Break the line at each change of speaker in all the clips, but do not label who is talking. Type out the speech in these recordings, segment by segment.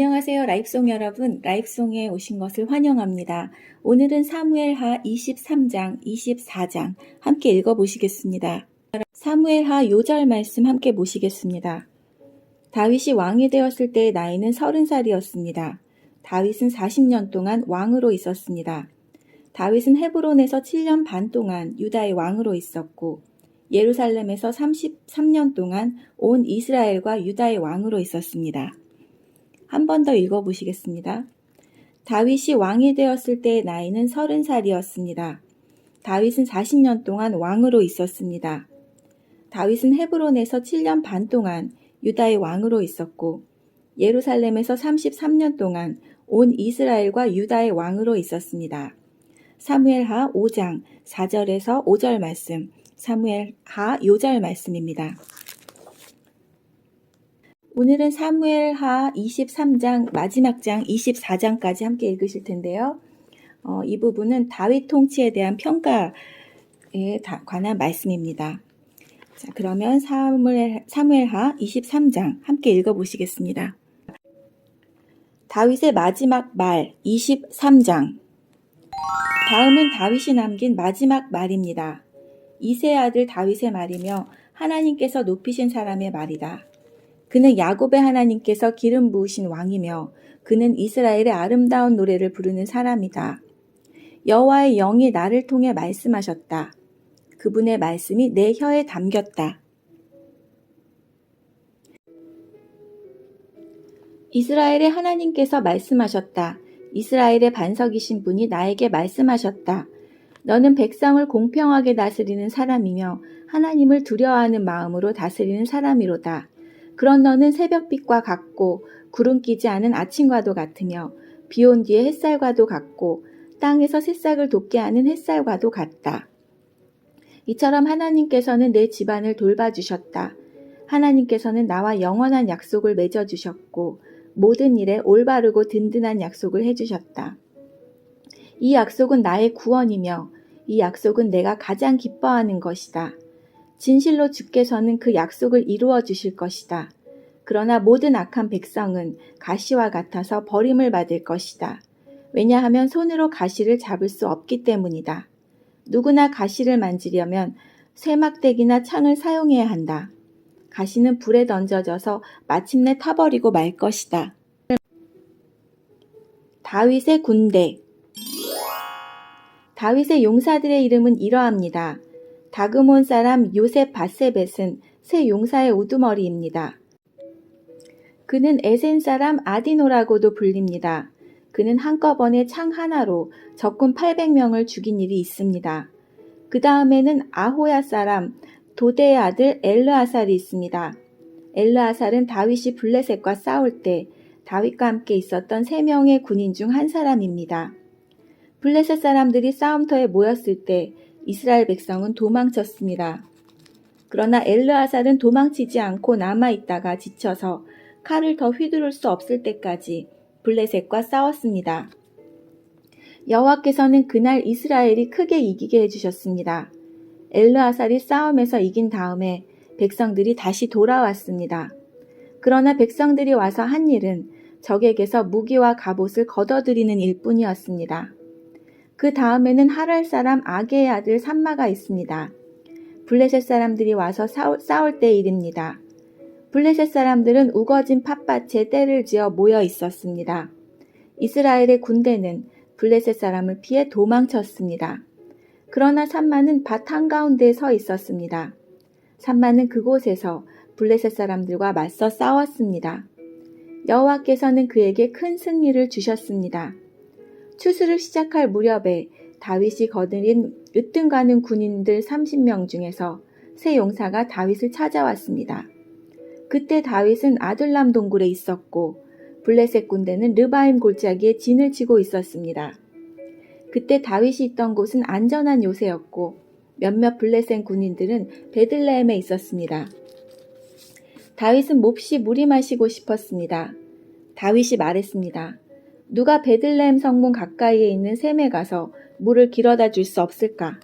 안녕하세요. 라입송 여러분. 라입송에 오신 것을 환영합니다. 오늘은 사무엘하 23장, 24장 함께 읽어 보시겠습니다. 사무엘하 요절 말씀 함께 보시겠습니다. 다윗이 왕이 되었을 때의 나이는 30살이었습니다. 다윗은 40년 동안 왕으로 있었습니다. 다윗은 헤브론에서 7년 반 동안 유다의 왕으로 있었고 예루살렘에서 33년 동안 온 이스라엘과 유다의 왕으로 있었습니다. 한 번 더 읽어보시겠습니다. 다윗이 왕이 되었을 때의 나이는 30살이었습니다. 다윗은 40년 동안 왕으로 있었습니다. 다윗은 헤브론에서 7년 반 동안 유다의 왕으로 있었고 예루살렘에서 33년 동안 온 이스라엘과 유다의 왕으로 있었습니다. 사무엘하 5장 4절에서 5절 말씀, 사무엘하 요절 말씀입니다. 오늘은 사무엘하 23장 마지막 장 24장까지 함께 읽으실 텐데요. 어, 이 부분은 다윗 통치에 대한 평가에 다- 관한 말씀입니다. 자, 그러면 사무엘, 사무엘하 23장 함께 읽어보시겠습니다. 다윗의 마지막 말 23장 다음은 다윗이 남긴 마지막 말입니다. 이세 아들 다윗의 말이며 하나님께서 높이신 사람의 말이다. 그는 야곱의 하나님께서 기름 부으신 왕이며 그는 이스라엘의 아름다운 노래를 부르는 사람이다. 여호와의 영이 나를 통해 말씀하셨다. 그분의 말씀이 내 혀에 담겼다. 이스라엘의 하나님께서 말씀하셨다. 이스라엘의 반석이신 분이 나에게 말씀하셨다. 너는 백성을 공평하게 다스리는 사람이며 하나님을 두려워하는 마음으로 다스리는 사람이로다. 그런 너는 새벽빛과 같고 구름 끼지 않은 아침과도 같으며 비 온 뒤에 햇살과도 같고 땅에서 새싹을 돋게 하는 햇살과도 같다. 이처럼 하나님께서는 내 집안을 돌봐주셨다. 하나님께서는 나와 영원한 약속을 맺어주셨고 모든 일에 올바르고 든든한 약속을 해주셨다. 이 약속은 나의 구원이며 이 약속은 내가 가장 기뻐하는 것이다. 진실로 주께서는 그 약속을 이루어 주실 것이다. 그러나 모든 악한 백성은 가시와 같아서 버림을 받을 것이다. 왜냐하면 손으로 가시를 잡을 수 없기 때문이다. 누구나 가시를 만지려면 쇠막대기나 창을 사용해야 한다. 가시는 불에 던져져서 마침내 타버리고 말 것이다. 다윗의 군대 다윗의 용사들의 이름은 이러합니다. 다그몬 사람 요셉 바세벳은 새 용사의 우두머리입니다. 그는 에센 사람 아디노라고도 불립니다. 그는 한꺼번에 창 하나로 적군 800명을 죽인 일이 있습니다. 그 다음에는 아호야 사람 도대의 아들 엘르아살이 있습니다. 엘르아살은 다윗이 블레셋과 싸울 때 다윗과 함께 있었던 세 명의 군인 중 한 사람입니다. 블레셋 사람들이 싸움터에 모였을 때 이스라엘 백성은 도망쳤습니다. 그러나 엘르아살은 도망치지 않고 남아 있다가 지쳐서 칼을 더 휘두를 수 없을 때까지 블레셋과 싸웠습니다. 여호와께서는 그날 이스라엘이 크게 이기게 해주셨습니다. 엘르아살이 싸움에서 이긴 다음에 백성들이 다시 돌아왔습니다. 그러나 백성들이 와서 한 일은 적에게서 무기와 갑옷을 걷어들이는 일뿐이었습니다. 그 다음에는 하랄 사람 아게의 아들 삼마가 있습니다. 블레셋 사람들이 와서 싸울, 싸울 때 일입니다. 블레셋 사람들은 우거진 팥밭에 떼를 지어 모여 있었습니다. 이스라엘의 군대는 블레셋 사람을 피해 도망쳤습니다. 그러나 산마는 밭 한가운데에 서 있었습니다. 산마는 그곳에서 블레셋 사람들과 맞서 싸웠습니다. 여호와께서는 그에게 큰 승리를 주셨습니다. 추수를 시작할 무렵에 다윗이 거느린 으뜸가는 군인들 30명 중에서 세 용사가 다윗을 찾아왔습니다. 그때 다윗은 아둘람 동굴에 있었고 블레셋 군대는 르바임 골짜기에 진을 치고 있었습니다. 그때 다윗이 있던 곳은 안전한 요새였고 몇몇 블레셋 군인들은 베들레헴에 있었습니다. 다윗은 몹시 물이 마시고 싶었습니다. 다윗이 말했습니다. 누가 베들레헴 성문 가까이에 있는 샘에 가서 물을 길어다 줄 수 없을까?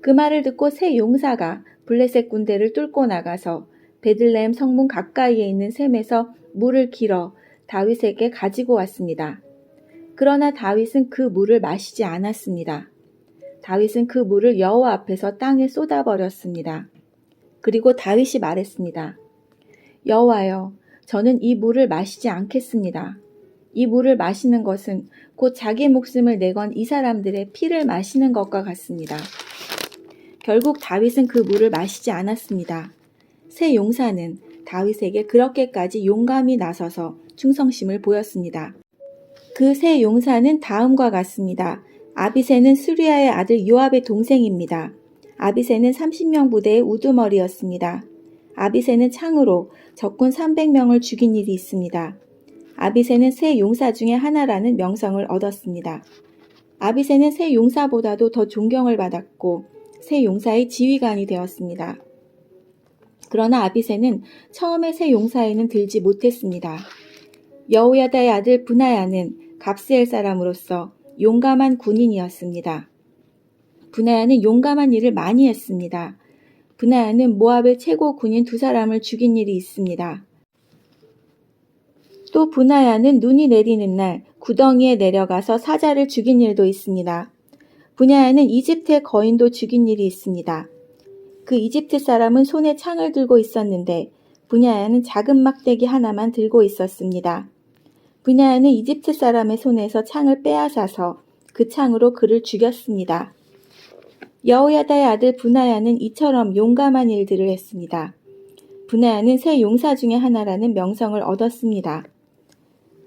그 말을 듣고 세 용사가 블레셋 군대를 뚫고 나가서 베들레헴 성문 가까이에 있는 샘에서 물을 길어 다윗에게 가지고 왔습니다. 그러나 다윗은 그 물을 마시지 않았습니다. 다윗은 그 물을 여호와 앞에서 땅에 쏟아 버렸습니다. 그리고 다윗이 말했습니다. 여호와여, 저는 이 물을 마시지 않겠습니다. 이 물을 마시는 것은 곧 자기 목숨을 내건 이 사람들의 피를 마시는 것과 같습니다. 결국 다윗은 그 물을 마시지 않았습니다. 새 용사는 다윗에게 그렇게까지 용감히 나서서 충성심을 보였습니다. 그 새 용사는 다음과 같습니다. 아비세는 수리아의 아들 요압의 동생입니다. 아비세는 30명 부대의 우두머리였습니다. 아비세는 창으로 적군 300명을 죽인 일이 있습니다. 아비세는 새 용사 중에 하나라는 명성을 얻었습니다. 아비세는 새 용사보다도 더 존경을 받았고 새 용사의 지휘관이 되었습니다. 그러나 아비세는 처음에 새 용사에는 들지 못했습니다. 여호야다의 아들 분하야는 갑스엘 사람으로서 용감한 군인이었습니다. 분하야는 용감한 일을 많이 했습니다. 분하야는 모압의 최고 군인 두 사람을 죽인 일이 있습니다. 또 분하야는 눈이 내리는 날 구덩이에 내려가서 사자를 죽인 일도 있습니다. 분하야는 이집트의 거인도 죽인 일이 있습니다. 그 이집트 사람은 손에 창을 들고 있었는데 분야야는 작은 막대기 하나만 들고 있었습니다. 분야야는 이집트 사람의 손에서 창을 빼앗아서 그 창으로 그를 죽였습니다. 여호야다의 아들 분하야는 이처럼 용감한 일들을 했습니다. 분하야는 새 용사 중의 하나라는 명성을 얻었습니다.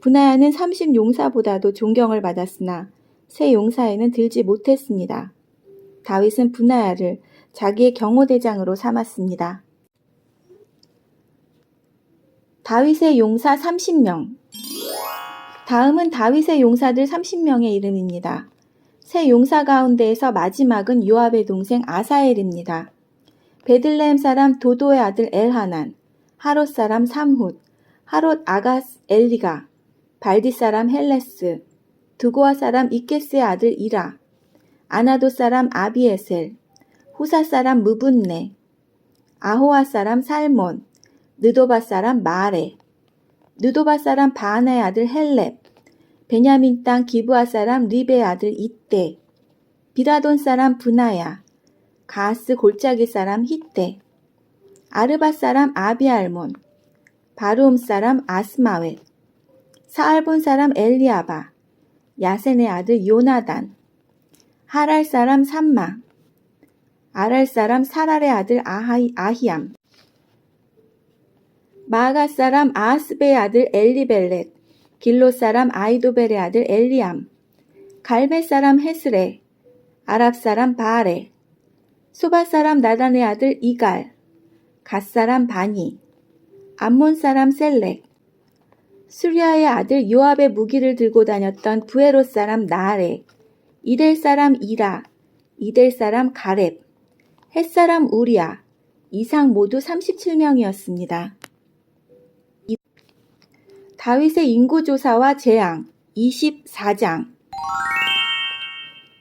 분하야는 30 용사보다도 존경을 받았으나 새 용사에는 들지 못했습니다. 다윗은 분하야를 자기의 경호대장으로 삼았습니다. 다윗의 용사 30명 다음은 다윗의 용사들 30명의 이름입니다. 새 용사 가운데에서 마지막은 요압의 동생 아사엘입니다. 베들레헴 사람 도도의 아들 엘하난, 하롯 사람 삼훗, 하롯 아가스 엘리가, 발디 사람 헬레스, 두고아 사람 이케스의 아들 이라, 아나도 사람 아비에셀, 후사 사람 무분네, 아호아 사람 살몬, 느도바 사람 마레, 느도바 사람 바나의 아들 헬렙, 베냐민 땅 기브아 사람 리베의 아들 이떼, 비라돈 사람 분하야, 가스 골짜기 사람 히떼, 아르바 사람 아비알몬, 바루움 사람 아스마웻, 사알본 사람 엘리아바, 야센의 아들 요나단, 하랄 사람 삼마, 아랄 사람 사랄의 아들 아하이, 아히암, 마가 사람 아스베의 아들 엘리벨렛, 길로 사람 아이도벨의 아들 엘리암, 갈베 사람 헤스레, 아랍 사람 바알레, 소바 사람 나단의 아들 이갈, 갓 사람 바니, 암몬 사람 셀렉, 수리아의 아들 요압의 무기를 들고 다녔던 부에로 사람 나아레, 이델 사람 이라, 이델 사람 가렙, 햇 사람 우리아, 이상 모두 37명이었습니다. 다윗의 인구조사와 재앙 24장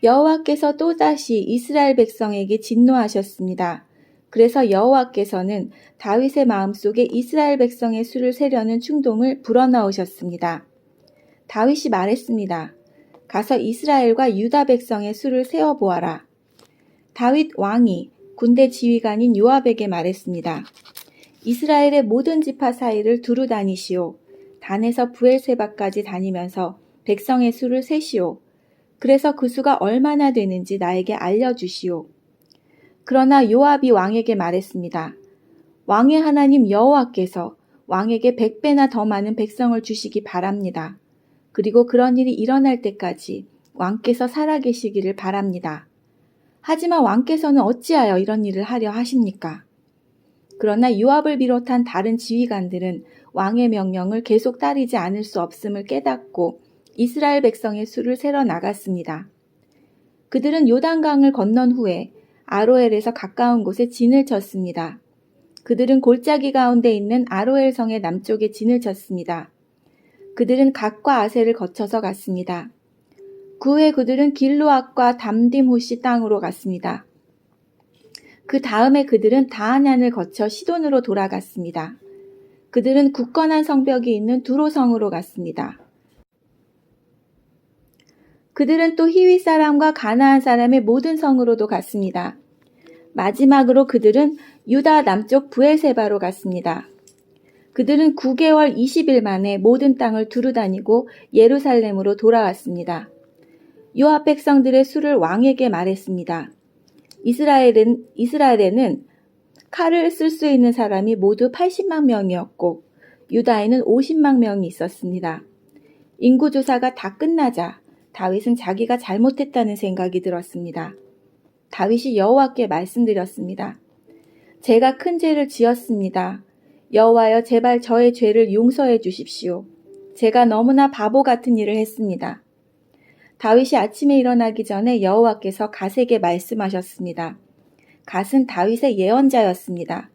여호와께서 또다시 이스라엘 백성에게 진노하셨습니다. 그래서 여호와께서는 다윗의 마음속에 이스라엘 백성의 수를 세려는 충동을 불어넣으셨습니다. 다윗이 말했습니다. 가서 이스라엘과 유다 백성의 수를 세어 보아라. 다윗 왕이 군대 지휘관인 요압에게 말했습니다. 이스라엘의 모든 지파 사이를 두루 다니시오. 단에서 부엘세바까지 다니면서 백성의 수를 세시오. 그래서 그 수가 얼마나 되는지 나에게 알려주시오. 그러나 요압이 왕에게 말했습니다. 왕의 하나님 여호와께서 왕에게 백배나 더 많은 백성을 주시기 바랍니다. 그리고 그런 일이 일어날 때까지 왕께서 살아계시기를 바랍니다. 하지만 왕께서는 어찌하여 이런 일을 하려 하십니까? 그러나 요압을 비롯한 다른 지휘관들은 왕의 명령을 계속 따르지 않을 수 없음을 깨닫고 이스라엘 백성의 수를 세러 나갔습니다. 그들은 요단강을 건넌 후에 아로엘에서 가까운 곳에 진을 쳤습니다. 그들은 골짜기 가운데 있는 아로엘 성의 남쪽에 진을 쳤습니다. 그들은 각과 아세를 거쳐서 갔습니다. 그 후에 그들은 길로앗과 담딤호시 땅으로 갔습니다. 그 다음에 그들은 다하난을 거쳐 시돈으로 돌아갔습니다. 그들은 굳건한 성벽이 있는 두로성으로 갔습니다. 그들은 또 히위 사람과 가나안 사람의 모든 성으로도 갔습니다. 마지막으로 그들은 유다 남쪽 부에세바로 갔습니다. 그들은 9개월 20일 만에 모든 땅을 두루 다니고 예루살렘으로 돌아왔습니다. 요압 백성들의 수를 왕에게 말했습니다. 이스라엘은, 이스라엘에는 칼을 쓸 수 있는 사람이 모두 80만 명이었고 유다에는 50만 명이 있었습니다. 인구조사가 다 끝나자 다윗은 자기가 잘못했다는 생각이 들었습니다. 다윗이 여호와께 말씀드렸습니다. 제가 큰 죄를 지었습니다. 여호와여 제발 저의 죄를 용서해 주십시오. 제가 너무나 바보 같은 일을 했습니다. 다윗이 아침에 일어나기 전에 여호와께서 갓에게 말씀하셨습니다. 갓은 다윗의 예언자였습니다.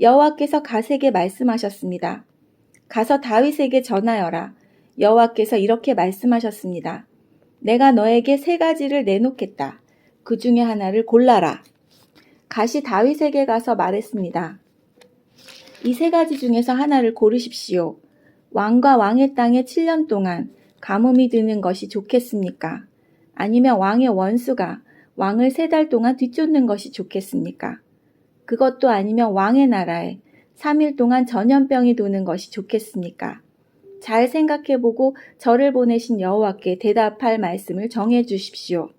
여호와께서 갓에게 말씀하셨습니다. 가서 다윗에게 전하여라. 여호와께서 이렇게 말씀하셨습니다. 내가 너에게 세 가지를 내놓겠다. 그 중에 하나를 골라라. 갓이 다윗에게 가서 말했습니다. 이 세 가지 중에서 하나를 고르십시오. 왕과 왕의 땅에 7년 동안 가뭄이 드는 것이 좋겠습니까? 아니면 왕의 원수가 왕을 세 달 동안 뒤쫓는 것이 좋겠습니까? 그것도 아니면 왕의 나라에 3일 동안 전염병이 도는 것이 좋겠습니까? 잘 생각해보고 저를 보내신 여호와께 대답할 말씀을 정해 주십시오.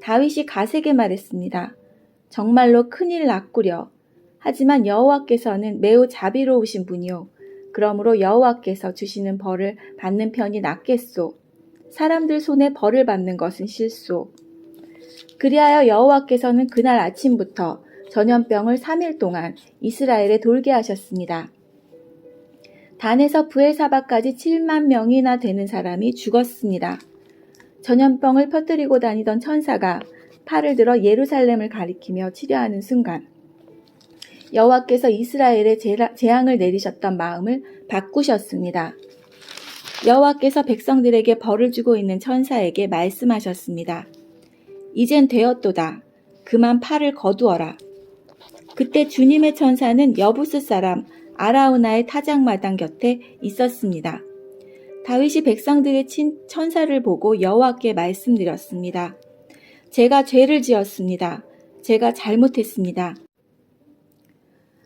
다윗이 가세게 말했습니다. 정말로 큰일 났구려. 하지만 여호와께서는 매우 자비로우신 분이요. 그러므로 여호와께서 주시는 벌을 받는 편이 낫겠소. 사람들 손에 벌을 받는 것은 실소. 그리하여 여호와께서는 그날 아침부터 전염병을 3일 동안 이스라엘에 돌게 하셨습니다. 단에서 부엘사바까지 7만 명이나 되는 사람이 죽었습니다. 전염병을 퍼뜨리고 다니던 천사가 팔을 들어 예루살렘을 가리키며 치료하는 순간 여호와께서 이스라엘에 재앙을 내리셨던 마음을 바꾸셨습니다. 여호와께서 백성들에게 벌을 주고 있는 천사에게 말씀하셨습니다. 이젠 되었도다. 그만 팔을 거두어라. 그때 주님의 천사는 여부스 사람 아라우나의 타작마당 곁에 있었습니다. 다윗이 백성들의 친 천사를 보고 여호와께 말씀드렸습니다. 제가 죄를 지었습니다. 제가 잘못했습니다.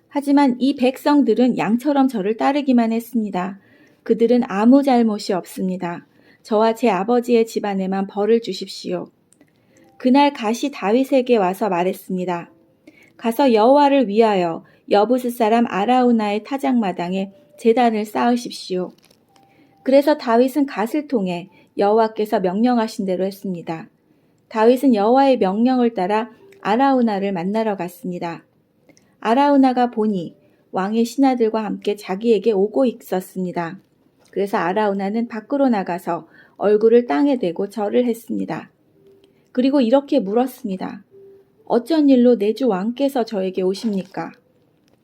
하지만 이 백성들은 양처럼 저를 따르기만 했습니다. 그들은 아무 잘못이 없습니다. 저와 제 아버지의 집안에만 벌을 주십시오. 그날 가시 다윗에게 와서 말했습니다. 가서 여호와를 위하여 여부스 사람 아라우나의 타작마당에 재단을 쌓으십시오. 그래서 다윗은 갓을 통해 여호와께서 명령하신 대로 했습니다. 다윗은 여호와의 명령을 따라 아라우나를 만나러 갔습니다. 아라우나가 보니 왕의 신하들과 함께 자기에게 오고 있었습니다. 그래서 아라우나는 밖으로 나가서 얼굴을 땅에 대고 절을 했습니다. 그리고 이렇게 물었습니다. 어쩐 일로 내 주 왕께서 저에게 오십니까?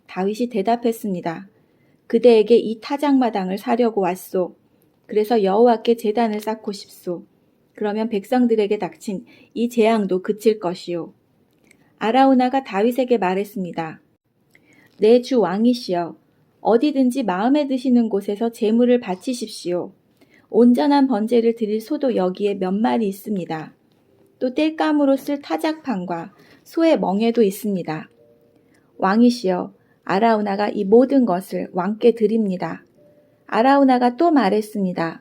다윗이 대답했습니다. 그대에게 이 타작마당을 사려고 왔소. 그래서 여호와께 제단을 쌓고 싶소. 그러면 백성들에게 닥친 이 재앙도 그칠 것이요. 아라우나가 다윗에게 말했습니다. 내 주 왕이시여, 어디든지 마음에 드시는 곳에서 재물을 바치십시오. 온전한 번제를 드릴 소도 여기에 몇 마리 있습니다. 또 땔감으로 쓸 타작판과 소의 멍에도 있습니다. 왕이시여, 아라우나가 이 모든 것을 왕께 드립니다. 아라우나가 또 말했습니다.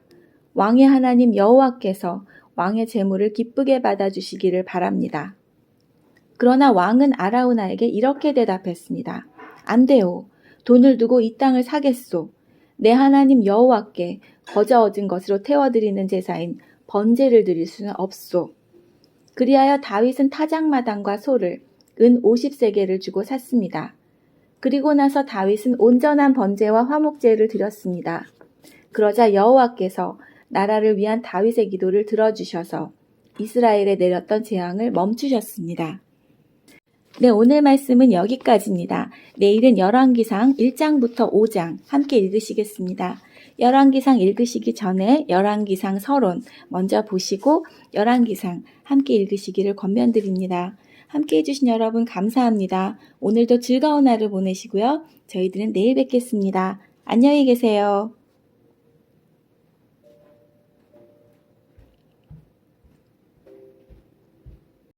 왕의 하나님 여호와께서 왕의 재물을 기쁘게 받아주시기를 바랍니다. 그러나 왕은 아라우나에게 이렇게 대답했습니다. 안 돼요. 돈을 두고 이 땅을 사겠소. 내 하나님 여호와께 거저 얻은 것으로 태워드리는 제사인 번제를 드릴 수는 없소. 그리하여 다윗은 타작마당과 소를 은 50세계를 주고 샀습니다. 그리고 나서 다윗은 온전한 번제와 화목제를 드렸습니다. 그러자 여호와께서 나라를 위한 다윗의 기도를 들어주셔서 이스라엘에 내렸던 재앙을 멈추셨습니다. 네, 오늘 말씀은 여기까지입니다. 내일은 열왕기상 1장부터 5장 함께 읽으시겠습니다. 열왕기상 읽으시기 전에 열왕기상 서론 먼저 보시고 열왕기상 함께 읽으시기를 권면드립니다. 함께 해주신 여러분 감사합니다. 오늘도 즐거운 하루 보내시고요. 저희들은 내일 뵙겠습니다. 안녕히 계세요.